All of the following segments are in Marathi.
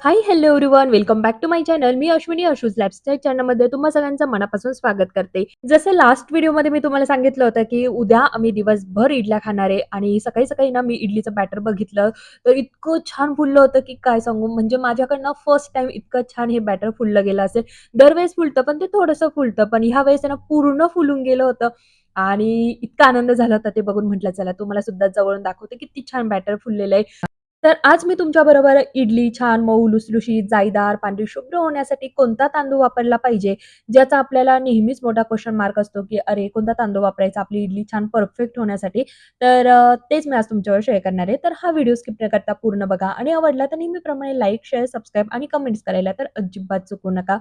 Hi hello everyone welcome back to my channel me Ashwini Ashu's lifestyle चॅनलमध्ये तुम्हा सगळ्यांचं मनापासून स्वागत करते. जसं लास्ट व्हिडिओमध्ये मी तुम्हाला सांगितलं होतं की उद्या आम्ही दिवसभर इडल्या खाणार आहे आणि सकाळी सकाळी ना मी इडलीचं बॅटर बघितलं. तर इतकं छान फुललं होतं की काय सांगू? म्हणजे माझ्याकडनं फर्स्ट टाइम इतकं छान हे बॅटर फुललं गेलं असेल. दरवेळेस फुलतं पण ते थोडंसं फुलतं. पण ह्या वेळेस ना पूर्ण फुलून गेलं होतं. आणि इतका आनंद झाला होता ते बघून म्हटलं चला तुम्हाला सुद्धा जवळून दाखवते किती छान बॅटर फुललेलं आहे. तर आज मी तुमच्याबरोबर इडली छान मऊ लुसलुशीत, जाळीदार, पांढरी शुभ्र होण्यासाठी कोणता तांदूळ वापरला पाहिजे, ज्याचा आपल्याला नेहमीच मोठा क्वेश्चन मार्क असतो, की अरे कोणता तांदूळ वापरायचा आपली इडली छान परफेक्ट होण्यासाठी. तर तेच मी आज तुमच्यावर शेअर करणार आहे. तर हा व्हिडिओ स्किप न करता पूर्ण बघा आणि आवडला तर नेहमीप्रमाणे लाईक, शेअर, सबस्क्राईब आणि कमेंट्स करायला तर अजिबात चुकू नका.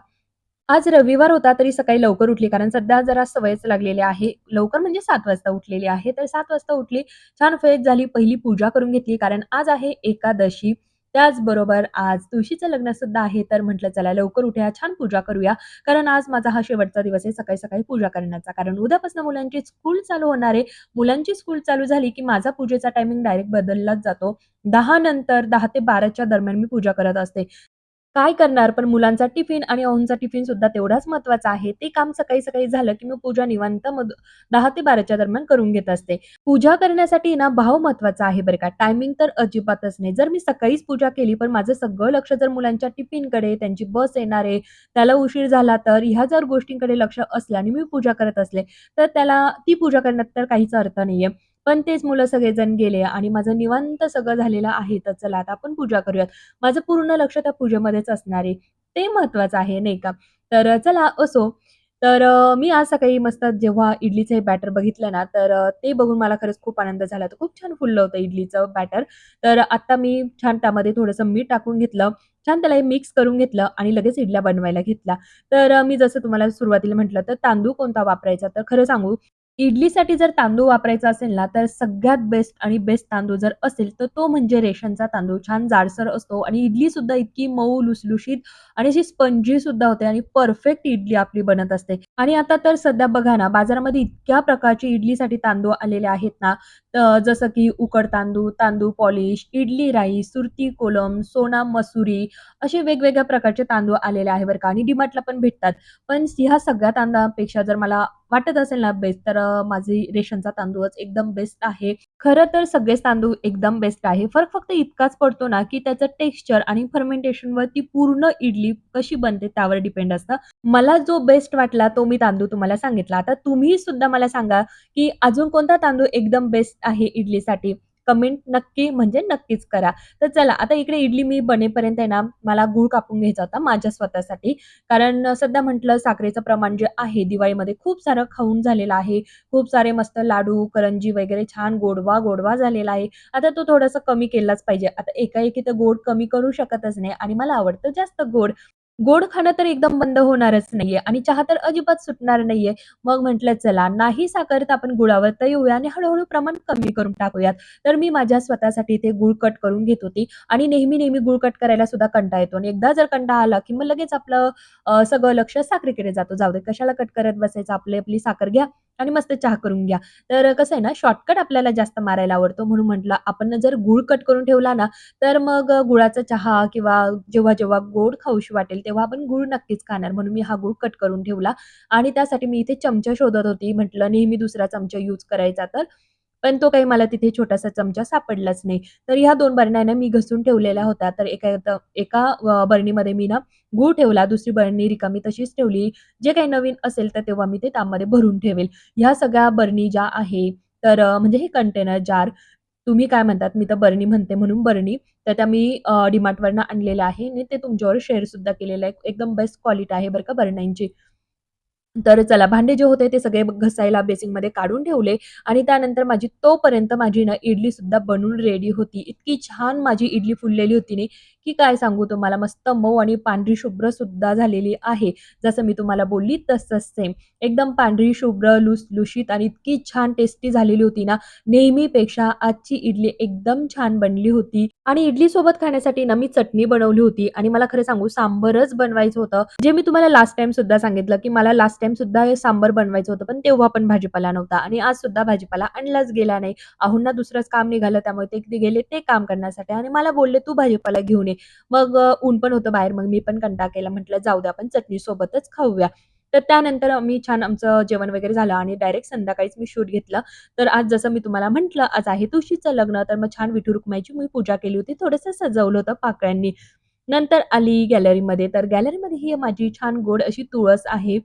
आज रविवार होता तरी सकाळी लवकर उठली कारण सध्या जरा सवयच लागलेली आहे. लवकर म्हणजे सात वाजता उठलेली आहे. तर सात वाजता उठली, छान फ्रेश झाली, पहिली पूजा करून घेतली कारण आज आहे एकादशी. त्याचबरोबर आज तुळशीचं लग्न सुद्धा आहे. तर म्हटलं चला लवकर उठ्या छान पूजा करूया. कारण आज माझा हा शेवटचा दिवस आहे सकाळी-सकाळी पूजा करण्याचा. कारण उद्यापासून मुलांची स्कूल चालू होणार आहे. मुलांची स्कूल चालू झाली की माझा पूजेचा टायमिंग डायरेक्ट बदललाच जातो. दहा नंतर दहा ते 12च्या दरम्यान मी पूजा करत असते. काय करणार? पण मुलांचा टिफिन आणि अहोंचा टिफिन सुद्धा तेवढाच महत्त्वाचा आहे. ते काम सकाळी-सकाळी झालं, की मी पूजा निवांत मग दहा ते 12च्या दरम्यान करून घेत असते. पूजा करण्यासाठी ना भाव महत्त्वाचा आहे बरं का. टायमिंग तर अजिबातच नाही. जर मी सकाळीच पूजा केली, पण माझं सगळं लक्ष जर मुलांच्या टिफिनकडे, त्यांची बस येणार आहे, त्याला उशीर झाला तर, ह्या जर गोष्टींकडे लक्ष असलं आणि मी पूजा करत असले, तर त्याला ती पूजा करण्यात तर काहीच अर्थ नाहीये. पण तेच मुलं सगळेजण गेले आणि माझं निवांत सगळं झालेलं आहे. तर चला आता आपण पूजा करूयात. माझं पूर्ण लक्ष त्या पूजेमध्येच असणार आहे. ते महत्वाचं आहे नाही का? तर चला असो. तर मी आज सकाळी मस्त जेव्हा इडलीचं हे बॅटर बघितलं ना, तर ते बघून मला खरंच खूप आनंद झाला. तर खूप छान फुललं होतं इडलीचं बॅटर. तर आता मी छान त्यामध्ये थोडंसं मीठ टाकून घेतलं. छान त्याला हे मिक्स करून घेतलं आणि लगेच इडल्या बनवायला घेतला तर मी जसं तुम्हाला सुरुवातीला म्हटलं, तर तांदूळ कोणता वापरायचा? तर खरं सांगू, इडलीसाठी जर तांदूळ वापरायचा असेल ना, तर सगळ्यात बेस्ट आणि बेस्ट तांदूळ जर असेल, तर तो म्हणजे रेशनचा तांदूळ. छान जाडसर असतो आणि इडली सुद्धा इतकी मऊ, लुसलुशीत आणि अशी स्पंजी सुद्धा होते आणि परफेक्ट इडली आपली बनत असते. आणि आता तर सध्या बघा ना, बाजारामध्ये इतक्या प्रकारचे इडलीसाठी तांदूळ आलेले आहेत ना, तर जसं की उकड तांदूळ, तांदूळ पॉलिश, इडली राईस, सुरती कोलम, सोना मसुरी असे वेगवेगळ्या प्रकारचे तांदूळ आलेले आहे बरं का आणि डिमार्टला पण भेटतात. पण ह्या सगळ्या तांदळापेक्षा जर मला वाटत असेल ना बेस्ट, तर माझी रेशनचा तांदूळच एकदम बेस्ट आहे. खरं तर सगळेच तांदूळ एकदम बेस्ट आहे. फरक फक्त इतकाच पडतो ना, की त्याचं टेक्स्चर आणि फर्मेंटेशनवरती पूर्ण इडली कशी बनते त्यावर डिपेंड असतं. मला जो बेस्ट वाटला तो मी तांदूळ तुम्हाला सांगितला. आता तुम्ही सुद्धा मला सांगा, की अजून कोणता तांदूळ एकदम बेस्ट आहे इडलीसाठी? कमेंट नक्की म्हणजे नक्कीच करा. तर चला आता इकडे इडली मी बनेपर्यंत आहे ना, मला गूळ कापून घ्यायचा होता माझ्या स्वतःसाठी. कारण सध्या म्हटलं साखरेचं प्रमाण जे आहे दिवाळीमध्ये खूप सारं खाऊन झालेलं आहे. खूप सारे मस्त लाडू, करंजी वगैरे छान गोडवा-गोडवा झालेला आहे. आता तो थोडासा कमी केलाच पाहिजे. आता एकाएकी तर गोड कमी करू शकतच नाही आणि मला आवडतं जास्त गोड. गोड खाणं तर एकदम बंद होणारच नाहीये आणि चहा तर अजिबात सुटणार नाहीये. मग म्हटलं चला नाही साखर तर आपण गुळावर तर येऊया आणि हळूहळू प्रमाण कमी करून टाकूयात. तर मी माझ्या स्वतःसाठी इथे गुळ कट करून घेत होती आणि नेहमी-नेहमी गूळ कट करायला सुद्धा कंटा येतो आणि एकदा जर कंटा आला, की मग लगेच आपलं सगळं लक्ष साखरेकडे जातो. जाऊ दे कशाला कट करत बसायचं, आपली आपली साखर घ्या आणि मस्त चहा करून घ्या. तर कसं आहे ना, शॉर्टकट आपल्याला जास्त मारायला आवडतो म्हणून म्हटलं आपण जर गूळ कट करून ठेवला ना, तर मग गुळाचा चहा किंवा जेव्हा-जेव्हा गोड खाऊशी वाटेल, तेव्हा आपण गूळ नक्कीच खाणार. म्हणून मी हा गूळ कट करून ठेवला आणि त्यासाठी मी इथे चमचा शोधत होती. म्हटलं नेहमी दुसरा चमचा यूज करायचा तर, पण तो काही मला तिथे छोटासा चमचा सापडलाच नाही. तर ह्या दोन बरण्या ना मी घसून ठेवलेल्या होत्या. तर एका एका बरणीमध्ये मी ना गूळ ठेवला, दुसरी बरणी रिकामी तशीच ठेवली. जे काही नवीन असेल तर तेव्हा मी ते त्यामध्ये भरून ठेवेल. ह्या सगळ्या बरणी ज्या आहे, तर म्हणजे हे कंटेनर, जार तुम्ही काय म्हणतात? मी तर बरणी म्हणते म्हणून बरणी. तर त्या मी डिमार्टवरनं आणलेल्या आहे आणि ते तुमच्यावर शेअर सुद्धा केलेलं आहे. एकदम बेस्ट क्वालिटी आहे बरं का बरण्यांची. तर चला भांडे जे होते ते सगळे घसायला बेसिंगमध्ये काढून ठेवले आणि त्यानंतर माझी तोपर्यंत माझी ना इडली सुद्धा बनून रेडी होती. इतकी छान माझी इडली फुललेली होती नी, की काय सांगू तुम्हाला मस्त मऊ आणि पांढरी शुभ्र सुद्धा झालेली आहे. जसं मी तुम्हाला बोलली तसंच सेम. एकदम पांढरी शुभ्र, लुसलुशीत आणि इतकी छान टेस्टी झालेली होती ना, नेहमीपेक्षा आजची इडली एकदम छान बनली होती आणि इडली सोबत खाण्यासाठी ना मी चटणी बनवली होती आणि मला खरं सांगू सांबरच बनवायचं होतं. जे मी तुम्हाला लास्ट टाइम सुद्धा सांगितलं, की मला लास्ट टाइम सुद्धा हे सांबर बनवायचं होतं, पण तेव्हा पण भाजीपाला नव्हता आणि आज सुद्धा भाजीपाला आणलाच गेला नाही. अहोंना दुसरंच काम निघालं त्यामुळे ते ते गेले ते काम करण्यासाठी आणि मला बोलले, "तू भाजीपाला घेऊन ये." मग ऊन पण होतं बाहेर, मग मी पण कंटाळा केला. म्हटलं जाऊ द्या आपण चटणीसोबतच खाऊया. तर त्यानंतर आम्ही छान आमचं जेवण वगैरे झालं आणि डायरेक्ट संध्याकाळीच मी शूट घेतलं. तर आज जसं मी तुम्हाला म्हटलं, आज आहे तुळशीचं लग्न, तर मग छान विठू रुक्माईची मी पूजा केली होती. थोडंसं सजवलं होतं पाकळ्यांनी. नंतर आली गॅलरीमध्ये, तर गॅलरीमध्ये ही माझी छान गोड अशी तुळस आहे.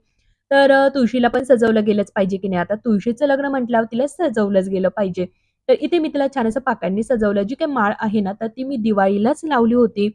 तर तुळशीला पण सजवलं गेलंच पाहिजे की नाही. आता तुळशीचं लग्न म्हटल्यावर तिला सजवलंच गेलं पाहिजे. तर इथे मी तिला छान असं पाकांनी सजवलं. जी काही माळ आहे ना, तर ती मी दिवाळीलाच लावली होती.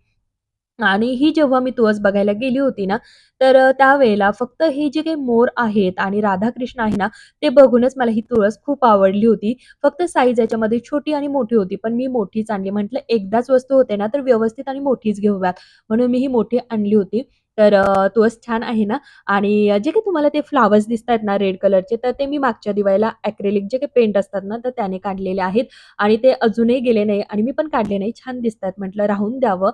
आणि ही जेव्हा मी तुळस बघायला गेली होती ना, तर त्यावेळेला फक्त हे जे काही मोर आहेत आणि राधाकृष्ण आहे ना, ते बघूनच मला ही तुळस खूप आवडली होती. फक्त साईज याच्यामध्ये छोटी आणि मोठी होती. पण मी मोठीच आणली. म्हटलं एकदाच वस्तू होते ना, तर व्यवस्थित आणि मोठीच घेऊयात. म्हणून मी ही मोठी आणली होती. तर तोच छान आहे ना आणि जे काही तुम्हाला ते फ्लॉवर्स दिसतायत ना रेड कलरचे, तर ते मी मागच्या दिवाळीला ॲक्रिलिक जे काही पेंट असतात ना, तर त्याने काढलेले आहेत आणि ते अजूनही गेले नाही आणि मी पण काढले नाही. छान दिसतात. म्हटलं राहून द्यावं.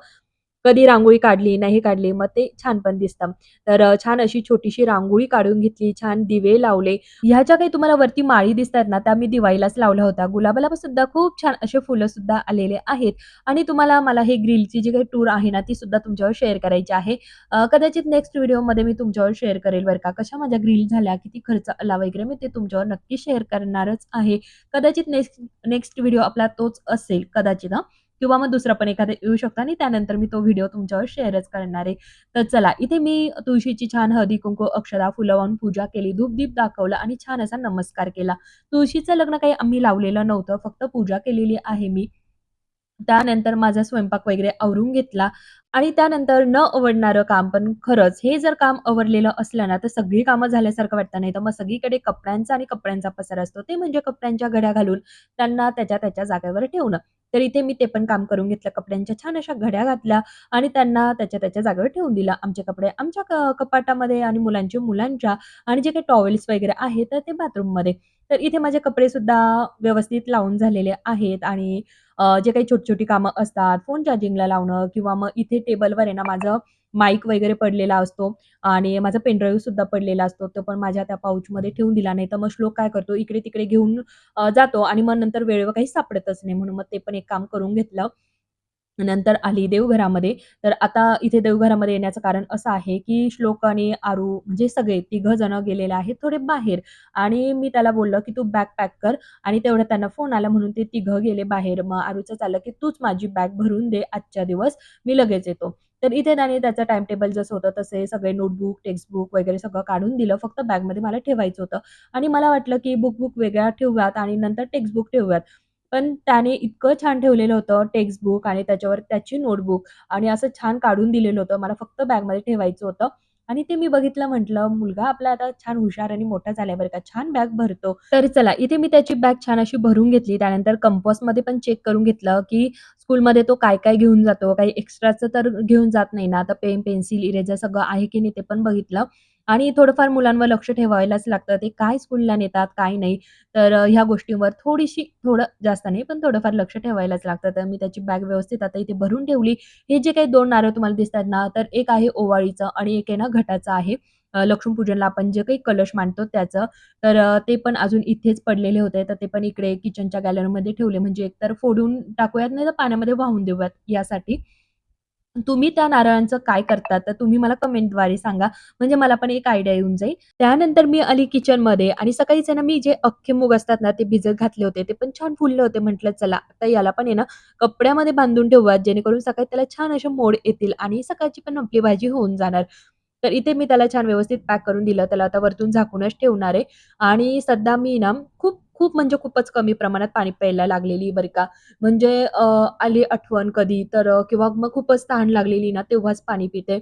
कधी रांगोळी काढली, नाही काढली, मग ते छान पण दिसतं. तर छान अशी छोटीशी रांगोळी काढून घेतली, छान दिवे लावले. ह्या ज्या काही तुम्हाला वरती माळी दिसतात ना, त्या मी दिवाळीलाच लावल्या होत्या. गुलाबाला सुद्धा खूप छान असे फुलं सुद्धा आलेले आहेत आणि तुम्हाला मला हे ग्रिलची जी काही टूर आहे ना, ती सुद्धा तुमच्यावर शेअर करायची आहे. कदाचित नेक्स्ट व्हिडिओमध्ये मी तुमच्यावर शेअर करेल बरं का. कशा माझ्या ग्रिल झाल्या, किती खर्च आला वगैरे मी ते तुमच्यावर नक्की शेअर करणारच आहे. कदाचित नेक्स्ट नेक्स्ट व्हिडिओ आपला तोच असेल कदाचित किंवा मग दुसरा पण एखादा येऊ शकतो आणि त्यानंतर मी तो व्हिडिओ तुमच्यावर शेअरच करणार आहे. तर चला, इथे मी तुळशीची छान हळदी-कुंकू, अक्षरा फुलं वाहून पूजा केली, धूपदीप दाखवलं आणि छान असा नमस्कार केला. तुळशीचं लग्न काही आम्ही लावलेलं नव्हतं, फक्त पूजा केलेली आहे मी. त्यानंतर माझा स्वयंपाक वगैरे आवरून घेतला आणि त्यानंतर न आवडणारं काम पण खरंच हे जर काम आवडलेलं असलं ना, तर सगळी कामं झाल्यासारखं वाटतं. नाही तर मग सगळीकडे कपड्यांचा आणि कपड्यांचा पसार असतो. ते म्हणजे कपड्यांच्या घड्या घालून त्यांना त्याच्या त्याच्या जागेवर ठेवणं. तर इथे मी ते पण काम करून घेतलं. कपड्यांच्या छान अशा घड्या घातल्या आणि त्यांना त्याच्या त्याच्या जागेवर ठेवून दिलं. आमचे कपडे आमच्या कपाटामध्ये आणि मुलांचे मुलांच्या आणि जे काही टॉवेल्स वगैरे आहेत, तर ते बाथरूममध्ये. तर इथे माझे कपडे सुद्धा व्यवस्थित लावून झालेले आहेत आणि जे काही छोटी-छोटी कामं असतात, फोन चार्जिंगला लावणं किंवा मग इथे टेबलवर आहे ना माझं माईक वगैरे पडलेला असतो आणि माझा पेनड्राईव्ह सुद्धा पडलेला असतो. तो पण माझ्या त्या पाऊचमध्ये ठेवून दिला. नाही तर मग श्लोक काय करतो, इकडे-तिकडे घेऊन जातो आणि मग नंतर वेळेवर काही सापडतच नाही. म्हणून मग ते पण एक काम करून घेतलं. नंतर आली देवघरामध्ये. तर आता इथे देवघरामध्ये येण्याचं कारण असं आहे, की श्लोक आणि आरू म्हणजे सगळे तिघ जण गेलेले आहेत थोडे बाहेर आणि मी त्याला बोललं, की "तू बॅग पॅक कर" आणि तेवढं त्यांना फोन आला म्हणून ते तिघं गेले बाहेर. मग आरूचं चाललं, की "तूच माझी बॅग भरून दे आजच्या दिवस, मी लगेच येतो." तर इथे त्याने त्याचं टाइम टेबल जसं होतं तसे सगळे नोटबुक, टेक्स्टबुक वगैरे सगळं काढून दिलं. फक्त बॅगमध्ये मला ठेवायचं होतं आणि मला वाटलं, की बुक-बुक वेगळ्या ठेवूयात आणि नंतर टेक्स्टबुक ठेवूयात. पण त्याने इतकं छान ठेवलेलं होतं टेक्स्टबुक आणि त्याच्यावर त्याची नोटबुक आणि असं छान काढून दिलेलं होतं. मला फक्त बॅगमध्ये ठेवायचं होतं आणि ते मी बघितलं म्हटलं, मुलगा आपला आता छान हुशार आणि मोठा झालाय बरं का, छान बॅग भरतो. तर चला, इथे मी त्याची बॅग छान अशी भरून घेतली. त्यानंतर कंपासमध्ये पण चेक करून घेतलं, की स्कूलमध्ये तो काय-काय घेऊन जातो, काही एक्स्ट्राचं तर घेऊन जात नाही ना. आता पेन, पेन्सिल, इरेजर सगळं आहे की नाही ते पण बघितलं आणि थोडंफार मुलांवर लक्ष ठेवायलाच लागतं. ते काय स्कूलला नेतात, काय नाही. तर ह्या गोष्टींवर थोडीशी थोडं जास्त नाही, पण थोडंफार लक्ष ठेवायलाच लागतं. तर मी त्याची बॅग व्यवस्थित आता इथे भरून ठेवली. हे जे काही दोन नारळ तुम्हाला दिसतात ना, तर एक आहे ओवाळीचं आणि एक आहे ना घटाचं आहे. लक्ष्मीपूजनला आपण जे काही कलश मांडतो त्याचं. तर ते पण अजून इथेच पडलेले होते. तर ते पण इकडे किचनच्या गॅलरीमध्ये ठेवले. म्हणजे एकतर फोडून टाकूयात, नाही तर पाण्यामध्ये वाहून देऊयात यासाठी. तुम्ही त्या नारळांचं काय करता? तर तुम्ही मला कमेंटद्वारे सांगा. म्हणजे मला पण एक आयडिया येऊन जाईल. त्यानंतर मी आली किचनमध्ये आणि सकाळीच ना, मी जे अख्खे मूग असतात ना, ते भिजत घातले होते. ते पण छान फुलले होते. म्हटलं चला आता याला पण आहे ना, कपड्यामध्ये बांधून ठेवूयात, जेणेकरून सकाळी त्याला छान असे मोड येतील आणि सकाळची पण आपली भाजी होऊन जाणार. तर इथे मी त्याला छान व्यवस्थित पॅक करून दिलं. त्याला आता वरतून झाकूनच ठेवणार आहे आणि सध्या मी ना, खूप खूप म्हणजे खूपच कमी प्रमाणात पाणी प्यायला लागलेली बरं का. म्हणजे आली आठवण कधी तर किंवा मग खूपच तहान लागलेली ना, तेव्हाच पाणी पिते.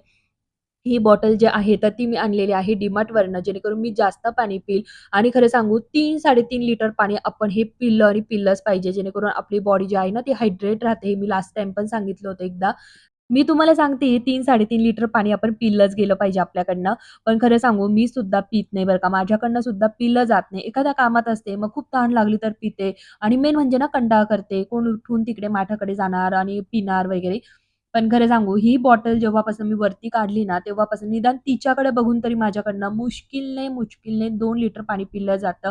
ही बॉटल जी आहे, तर ती मी आणलेली आहे DMartवरनं, जेणेकरून मी जास्त पाणी पिल आणि खरं सांगू 3-3.5 लिटर पाणी आपण हे पिलं आणि पिलंच पाहिजे, जेणेकरून आपली बॉडी जी आहे ना, ती हायड्रेट राहते. हे मी लास्ट टाइम पण सांगितलं होतं एकदा. मी तुम्हाला सांगते 3-3.5 लिटर पाणी आपण पिलंच गेलं पाहिजे आपल्याकडनं. पण खरं सांगू मी सुद्धा पित नाही बरं का. माझ्याकडनं सुद्धा पिलं जात नाही. एखाद्या कामात असते, मग खूप तहान लागली तर पिते आणि मेन म्हणजे ना कंटाळा करते. कोण उठून तिकडे माठाकडे जाणार आणि पिणार वगैरे. पण खरं सांगू ही बॉटल जेव्हापासून मी वरती काढली ना, तेव्हापासून निदान तिच्याकडे बघून तरी माझ्याकडनं मुश्किलने, मुश्किलने दोन लिटर पाणी पिलं जातं.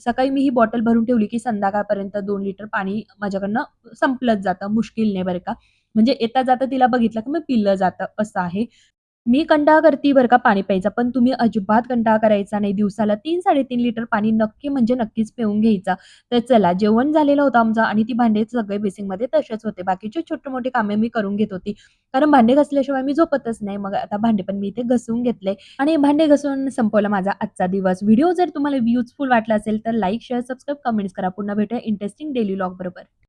सकाळी मी ही बॉटल भरून ठेवली, की संध्याकाळपर्यंत दोन लिटर पाणी माझ्याकडनं संपलंच जातं मुश्किलने बरं का. म्हणजे येता जाता तिला बघितलं की मग पिलं जातं असं आहे. मी कंटाळा करते बरं का पाणी प्यायचा, पण तुम्ही अजिबात कंटाळा करायचा नाही. दिवसाला 3-3.5 लिटर पाणी नक्की म्हणजे नक्कीच पिऊन घ्यायचा. तर चला जेवण झालेलं होतं आमचं आणि ती भांडे सगळे बेसिंगमध्ये तसेच होते. बाकीचे छोटे-मोठे कामे मी करून घेत होती. कारण भांडे घासल्याशिवाय मी झोपतच नाही. मग आता भांडे पण मी इथे घसवून घेतले आणि भांडे घसून संपवला माझा आजचा दिवस. व्हिडिओ जर तुम्हाला युजफुल वाटला असेल तर लाईक, शेअर, सबस्क्राईब, कमेंट्स करा. पुन्हा भेटूया इंटरेस्टिंग डेली लॉग बरोबर.